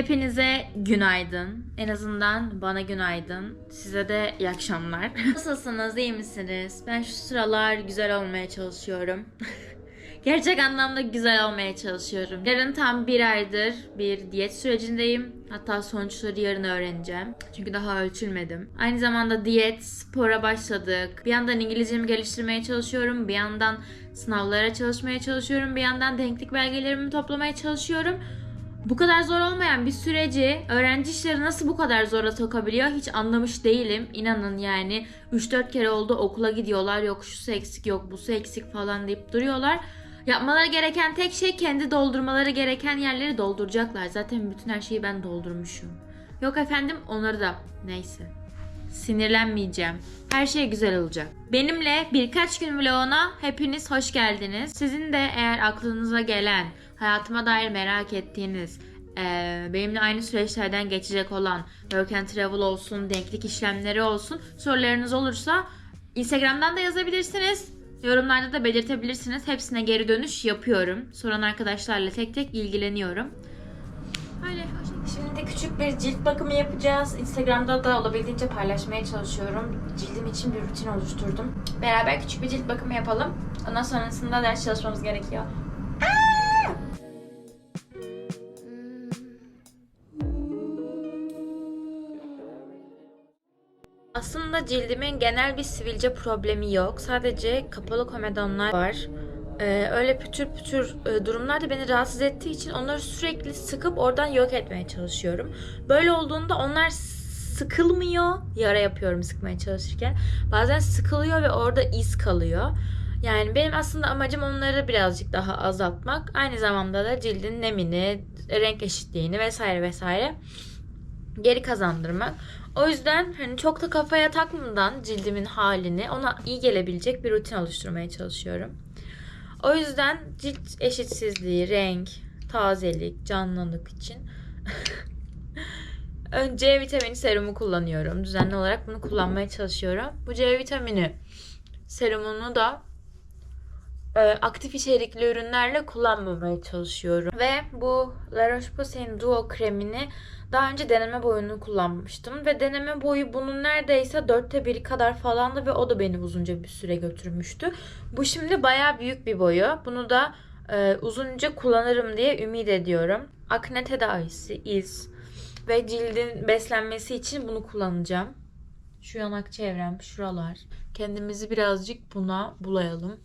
Hepinize günaydın. En azından bana günaydın. Size de iyi akşamlar. Nasılsınız? iyi misiniz? Ben şu sıralar güzel olmaya çalışıyorum. Gerçek anlamda güzel olmaya çalışıyorum. Yarın tam bir aydır bir diyet sürecindeyim. Hatta sonuçları yarın öğreneceğim. Çünkü daha ölçülmedim. Aynı zamanda diyet, spora başladık. Bir yandan İngilizcemi geliştirmeye çalışıyorum. Bir yandan sınavlara çalışmaya çalışıyorum. Bir yandan denklik belgelerimi toplamaya çalışıyorum. Bu kadar zor olmayan bir süreci öğrenci işleri nasıl bu kadar zora sokabiliyor hiç anlamış değilim. İnanın yani 3-4 kere oldu okula gidiyorlar yok şusu eksik yok busu eksik falan deyip duruyorlar. Yapmaları gereken tek şey kendi doldurmaları gereken yerleri dolduracaklar. Zaten bütün her şeyi ben doldurmuşum. Yok efendim onları da neyse. Sinirlenmeyeceğim. Her şey güzel olacak. Benimle birkaç gün vloguna hepiniz hoş geldiniz. Sizin de eğer aklınıza gelen, hayatıma dair merak ettiğiniz, eee, benimle aynı süreçlerden geçecek olan work and travel olsun, denklik işlemleri olsun sorularınız olursa Instagram'dan da yazabilirsiniz. Yorumlarda da belirtebilirsiniz. Hepsine geri dönüş yapıyorum. Soran arkadaşlarla tek tek ilgileniyorum. Öyle. Şimdi küçük bir cilt bakımı yapacağız. Instagram'da da olabildiğince paylaşmaya çalışıyorum. Cildim için bir rutin oluşturdum. Beraber küçük bir cilt bakımı yapalım. Ondan sonrasında ders çalışmamız gerekiyor. Aslında cildimin genel bir sivilce problemi yok. Sadece kapalı komedonlar var. Ee, öyle pütür pütür e, durumlar da beni rahatsız ettiği için onları sürekli sıkıp oradan yok etmeye çalışıyorum. Böyle olduğunda onlar sıkılmıyor. Yara yapıyorum sıkmaya çalışırken. Bazen sıkılıyor ve orada iz kalıyor. Yani benim aslında amacım onları birazcık daha azaltmak. Aynı zamanda da cildin nemini, renk eşitliğini vesaire vesaire geri kazandırmak. O yüzden hani çok da kafaya takmadan cildimin halini ona iyi gelebilecek bir rutin oluşturmaya çalışıyorum. O yüzden cilt eşitsizliği, renk, tazelik, canlılık için C vitamini serumu kullanıyorum. Düzenli olarak bunu kullanmaya çalışıyorum. Bu C vitamini serumunu da aktif içerikli ürünlerle kullanmamaya çalışıyorum. Ve bu La Roche-Posay'in Duo kremini daha önce deneme boyunu kullanmıştım. Ve deneme boyu bunun neredeyse dörtte biri kadar falandı ve o da beni uzunca bir süre götürmüştü. Bu şimdi baya büyük bir boyu. Bunu da e, uzunca kullanırım diye ümit ediyorum. Akne tedavisi, iz ve cildin beslenmesi için bunu kullanacağım. Şu yanak çevrem, şuralar. Kendimizi birazcık buna bulayalım.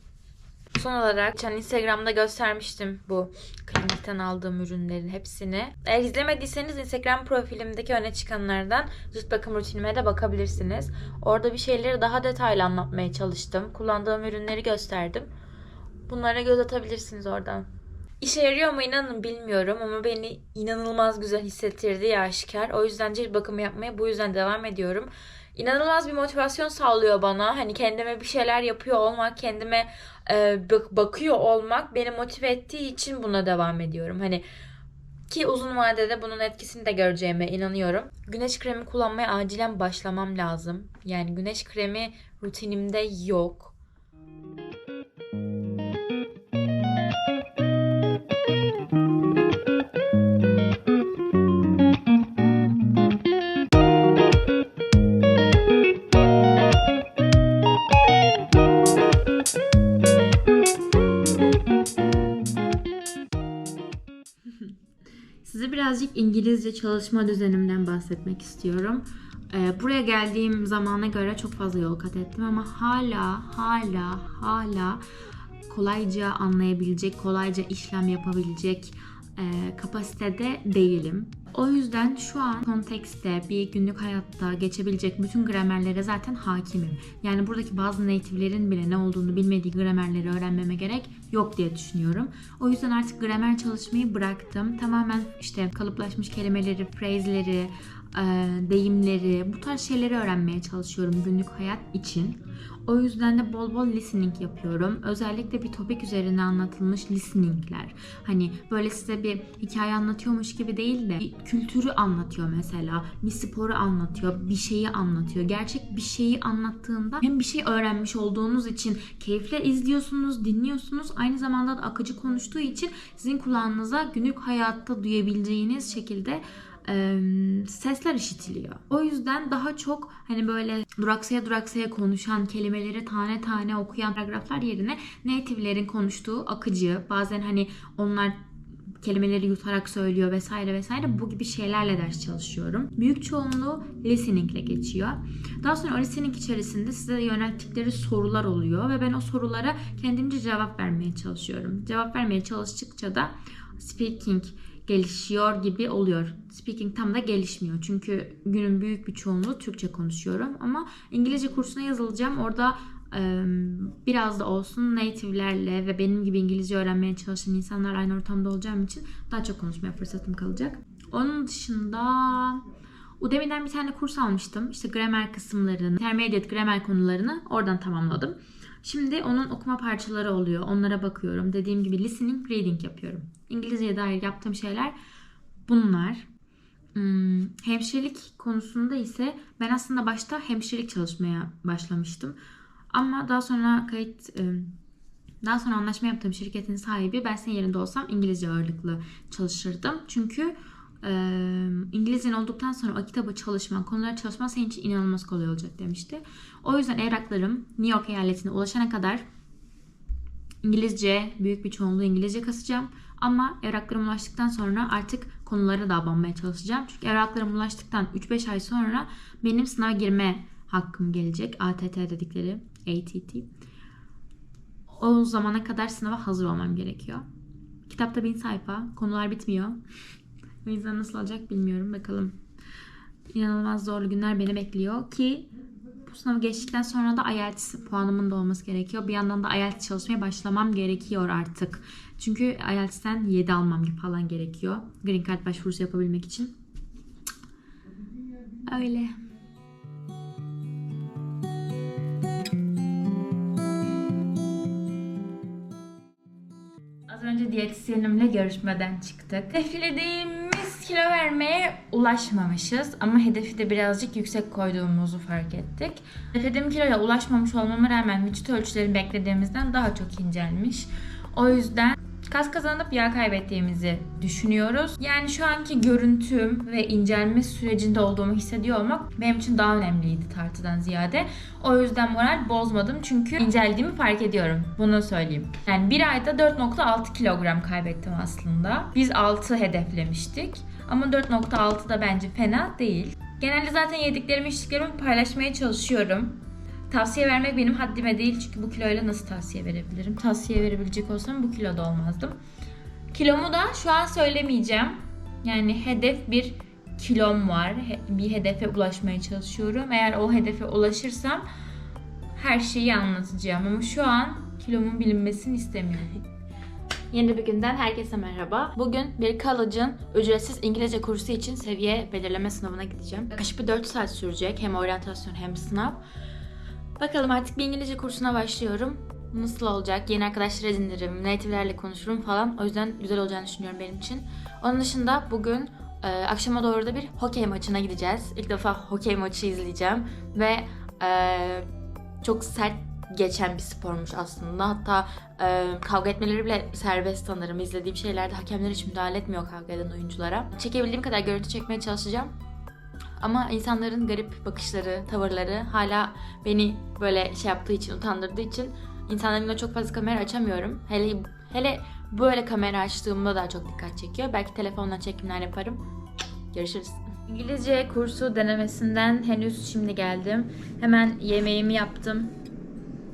Son olarak geçen Instagram'da göstermiştim bu klinikten aldığım ürünlerin hepsini. Eğer izlemediyseniz Instagram profilimdeki öne çıkanlardan cilt bakım rutinime de bakabilirsiniz. Orada bir şeyleri daha detaylı anlatmaya çalıştım. Kullandığım ürünleri gösterdim. Bunlara göz atabilirsiniz oradan. İşe yarıyor mu inanın bilmiyorum ama beni inanılmaz güzel hissettirdiği aşikar. O yüzden cilt bakımı yapmaya bu yüzden devam ediyorum. İnanılmaz bir motivasyon sağlıyor bana. Hani kendime bir şeyler yapıyor olmak, kendime e, bak- bakıyor olmak beni motive ettiği için buna devam ediyorum. Hani ki uzun vadede bunun etkisini de göreceğime inanıyorum. Güneş kremi kullanmaya acilen başlamam lazım. Yani güneş kremi rutinimde yok. İngilizce çalışma düzenimden bahsetmek istiyorum. Ee, buraya geldiğim zamana göre çok fazla yol kat ettim ama hala hala hala kolayca anlayabilecek, kolayca işlem yapabilecek e, kapasitede değilim. O yüzden şu an kontekste bir günlük hayatta geçebilecek bütün gramerlere zaten hakimim. Yani buradaki bazı native'lerin bile ne olduğunu bilmediği gramerleri öğrenmeme gerek yok diye düşünüyorum. O yüzden artık gramer çalışmayı bıraktım. Tamamen işte kalıplaşmış kelimeleri, phrase'leri, e, deyimleri, bu tarz şeyleri öğrenmeye çalışıyorum günlük hayat için. O yüzden de bol bol listening yapıyorum. Özellikle bir topik üzerine anlatılmış listeningler. Hani böyle size bir hikaye anlatıyormuş gibi değil de kültürü anlatıyor mesela. Bir sporu anlatıyor, bir şeyi anlatıyor. Gerçek bir şeyi anlattığında hem bir şey öğrenmiş olduğunuz için keyifle izliyorsunuz, dinliyorsunuz. Aynı zamanda da akıcı konuştuğu için sizin kulağınıza günlük hayatta duyabileceğiniz şekilde sesler işitiliyor. O yüzden daha çok hani böyle duraksaya duraksaya konuşan kelimeleri tane tane okuyan paragraflar yerine native'lerin konuştuğu akıcı bazen hani onlar kelimeleri yutarak söylüyor vesaire vesaire bu gibi şeylerle ders çalışıyorum. Büyük çoğunluğu listening ile geçiyor. Daha sonra o listening içerisinde size yönelttikleri sorular oluyor ve ben o sorulara kendimce cevap vermeye çalışıyorum. Cevap vermeye çalıştıkça da speaking gelişiyor gibi oluyor. Speaking tam da gelişmiyor. Çünkü günün büyük bir çoğunluğu Türkçe konuşuyorum ama İngilizce kursuna yazılacağım. Orada biraz da olsun native'lerle ve benim gibi İngilizce öğrenmeye çalışan insanlar aynı ortamda olacağım için daha çok konuşmaya fırsatım kalacak. Onun dışında Udemy'den bir tane kurs almıştım. İşte gramer kısımlarını, intermediate gramer konularını oradan tamamladım. Şimdi onun okuma parçaları oluyor. Onlara bakıyorum. Dediğim gibi listening, reading yapıyorum. İngilizceye dair yaptığım şeyler bunlar. Hmm, hemşirelik konusunda ise ben aslında başta hemşirelik çalışmaya başlamıştım. Ama daha sonra kayıt e, daha sonra anlaşma yaptığım şirketin sahibi ben senin yerinde olsam İngilizce ağırlıklı çalışırdım. Çünkü e, İngilizcen olduktan sonra o kitabı çalışman, konuları çalışman senin için inanılmaz kolay olacak demişti. O yüzden evraklarım New York eyaletine ulaşana kadar İngilizce, büyük bir çoğunluğu İngilizce kasacağım. Ama evraklarım ulaştıktan sonra artık konulara da abanmaya çalışacağım. Çünkü evraklarım ulaştıktan 3-5 ay sonra benim sınava girme hakkım gelecek. ATT dedikleri, ATT. O zamana kadar sınava hazır olmam gerekiyor. Kitapta bin sayfa, konular bitmiyor. O yüzden nasıl olacak bilmiyorum. Bakalım. İnanılmaz zorlu günler beni bekliyor ki bu sınavı geçtikten sonra da IELTS puanımın da olması gerekiyor. Bir yandan da IELTS çalışmaya başlamam gerekiyor artık. Çünkü IELTS'ten 7 almam falan gerekiyor. Green Card başvurusu yapabilmek için. Öyle. Diyetisyenimle görüşmeden çıktık. Hedeflediğimiz kilo vermeye ulaşmamışız ama hedefi de birazcık yüksek koyduğumuzu fark ettik. Hedeflediğim kiloya ulaşmamış olmama rağmen vücut ölçülerim beklediğimizden daha çok incelmiş. O yüzden kas kazanıp yağ kaybettiğimizi düşünüyoruz. Yani şu anki görüntüm ve incelme sürecinde olduğumu hissediyor olmak benim için daha önemliydi tartıdan ziyade. O yüzden moral bozmadım çünkü inceldiğimi fark ediyorum. Bunu söyleyeyim. Yani bir ayda 4.6 kilogram kaybettim aslında. Biz 6 hedeflemiştik. Ama 4.6 da bence fena değil. Genelde zaten yediklerimi içtiklerimi paylaşmaya çalışıyorum. Tavsiye vermek benim haddime değil çünkü bu kiloyla nasıl tavsiye verebilirim? Tavsiye verebilecek olsam bu kiloda olmazdım. Kilomu da şu an söylemeyeceğim. Yani hedef bir kilom var. Bir hedefe ulaşmaya çalışıyorum. Eğer o hedefe ulaşırsam her şeyi anlatacağım ama şu an kilomun bilinmesini istemiyorum. Yeni bir günden herkese merhaba. Bugün bir college'ın ücretsiz İngilizce kursu için seviye belirleme sınavına gideceğim. Yaklaşık bir 4 saat sürecek. Hem oryantasyon hem sınav. Bakalım artık bir İngilizce kursuna başlıyorum. Nasıl olacak? Yeni arkadaşlar edinirim, native'lerle konuşurum falan. O yüzden güzel olacağını düşünüyorum benim için. Onun dışında bugün e, akşama doğru da bir hokey maçına gideceğiz. İlk defa hokey maçı izleyeceğim. Ve e, çok sert geçen bir spormuş aslında. Hatta e, kavga etmeleri bile serbest sanırım. İzlediğim şeylerde hakemler hiç müdahale etmiyor kavga eden oyunculara. Çekebildiğim kadar görüntü çekmeye çalışacağım. Ama insanların garip bakışları, tavırları hala beni böyle şey yaptığı için, utandırdığı için insanların çok fazla kamera açamıyorum. Hele hele böyle kamera açtığımda daha çok dikkat çekiyor. Belki telefonla çekimler yaparım. Görüşürüz. İngilizce kursu denemesinden henüz şimdi geldim. Hemen yemeğimi yaptım.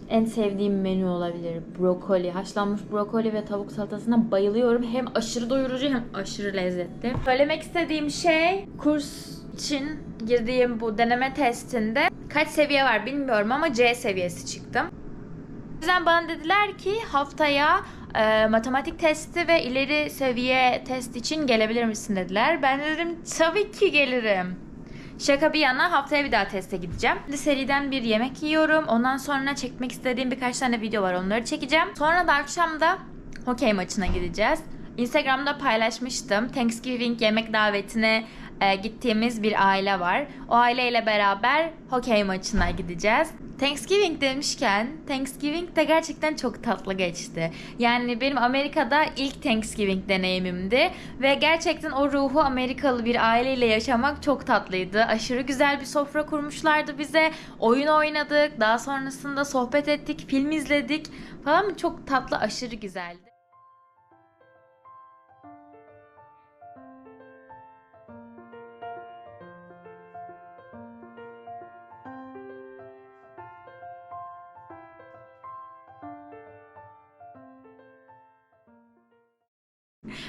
en sevdiğim menü olabilir. Brokoli, haşlanmış brokoli ve tavuk salatasına bayılıyorum. Hem aşırı doyurucu hem aşırı lezzetli. Söylemek istediğim şey kurs için girdiğim bu deneme testinde kaç seviye var bilmiyorum ama C seviyesi çıktım. O yüzden bana dediler ki haftaya e, matematik testi ve ileri seviye test için gelebilir misin dediler. Ben de dedim tabii ki gelirim. Şaka bir yana haftaya bir daha teste gideceğim. Şimdi seriden bir yemek yiyorum. Ondan sonra çekmek istediğim birkaç tane video var. Onları çekeceğim. Sonra da akşam da hokey maçına gideceğiz. Instagram'da paylaşmıştım. Thanksgiving yemek davetine e, gittiğimiz bir aile var. O aileyle beraber hokey maçına gideceğiz. Thanksgiving demişken Thanksgiving de gerçekten çok tatlı geçti. Yani benim Amerika'da ilk Thanksgiving deneyimimdi ve gerçekten o ruhu Amerikalı bir aileyle yaşamak çok tatlıydı. Aşırı güzel bir sofra kurmuşlardı bize. Oyun oynadık, daha sonrasında sohbet ettik, film izledik falan çok tatlı, aşırı güzeldi.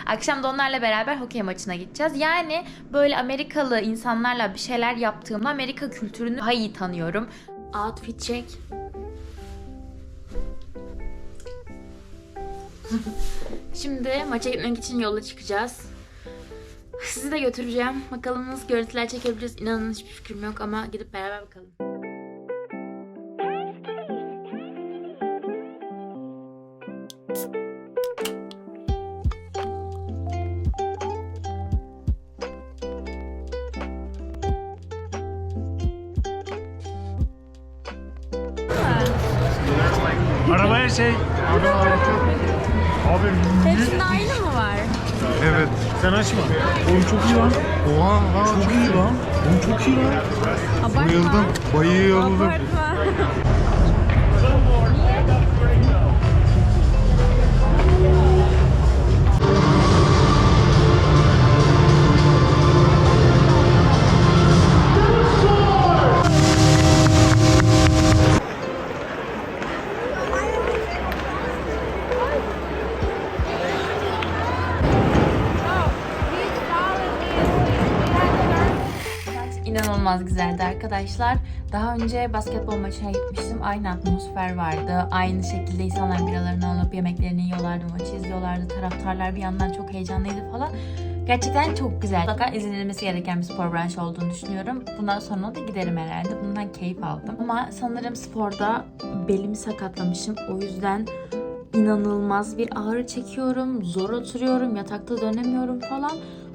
Akşam da onlarla beraber hokey maçına gideceğiz. Yani böyle Amerikalı insanlarla bir şeyler yaptığımda Amerika kültürünü daha iyi tanıyorum. Outfit check. Şimdi maça gitmek için yola çıkacağız. Sizi de götüreceğim. Bakalım nasıl görüntüler çekebiliriz. İnanın hiçbir fikrim yok ama gidip beraber bakalım. Şey. Abi Hepsinde aynı mı var? evet. Sen açma. Oğlum çok iyi lan. Oha, çok iyi lan. Oğlum çok iyi lan. Bayıldım. Bayıldım. İnanılmaz güzeldi arkadaşlar. Daha önce basketbol maçına gitmiştim. Aynı atmosfer vardı. Aynı şekilde insanlar biralarını alıp yemeklerini yiyorlardı, maçı izliyorlardı. Taraftarlar bir yandan çok heyecanlıydı falan. Gerçekten çok güzel. Mutlaka izlenilmesi gereken bir spor branşı olduğunu düşünüyorum. Bundan sonra da giderim herhalde. Bundan keyif aldım. Ama sanırım sporda belimi sakatlamışım. O yüzden inanılmaz bir ağrı çekiyorum. Zor oturuyorum. Yatakta dönemiyorum falan.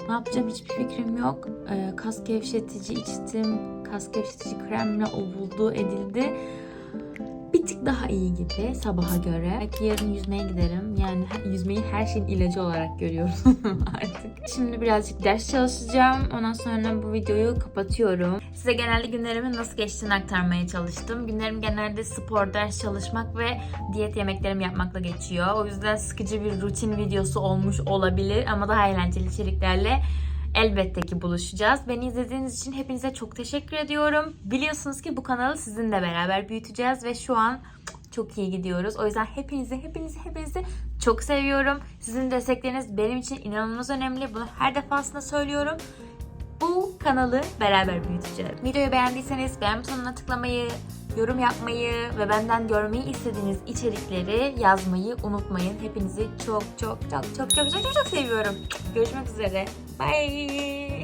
Ne yapacağım hiçbir fikrim yok. Ee, kas gevşetici içtim. Kas gevşetici kremle ovuldu edildi. Bir tık daha iyi gibi sabaha göre. Belki yarın yüzmeye giderim. Yani yüzmeyi her şeyin ilacı olarak görüyorum artık. Şimdi birazcık ders çalışacağım. Ondan sonra bu videoyu kapatıyorum. Size genelde günlerimin nasıl geçtiğini aktarmaya çalıştım. Günlerim genelde spor, ders çalışmak ve diyet yemeklerim yapmakla geçiyor. O yüzden sıkıcı bir rutin videosu olmuş olabilir ama daha eğlenceli içeriklerle elbette ki buluşacağız. Beni izlediğiniz için hepinize çok teşekkür ediyorum. Biliyorsunuz ki bu kanalı sizinle beraber büyüteceğiz ve şu an çok iyi gidiyoruz. O yüzden hepinizi, hepinizi, hepinizi çok seviyorum. Sizin destekleriniz benim için inanılmaz önemli. Bunu her defasında söylüyorum. Bu kanalı beraber büyüteceğiz. Videoyu beğendiyseniz beğen butonuna tıklamayı, yorum yapmayı ve benden görmeyi istediğiniz içerikleri yazmayı unutmayın. Hepinizi çok çok çok çok çok çok çok, seviyorum. Görüşmek üzere. Bye.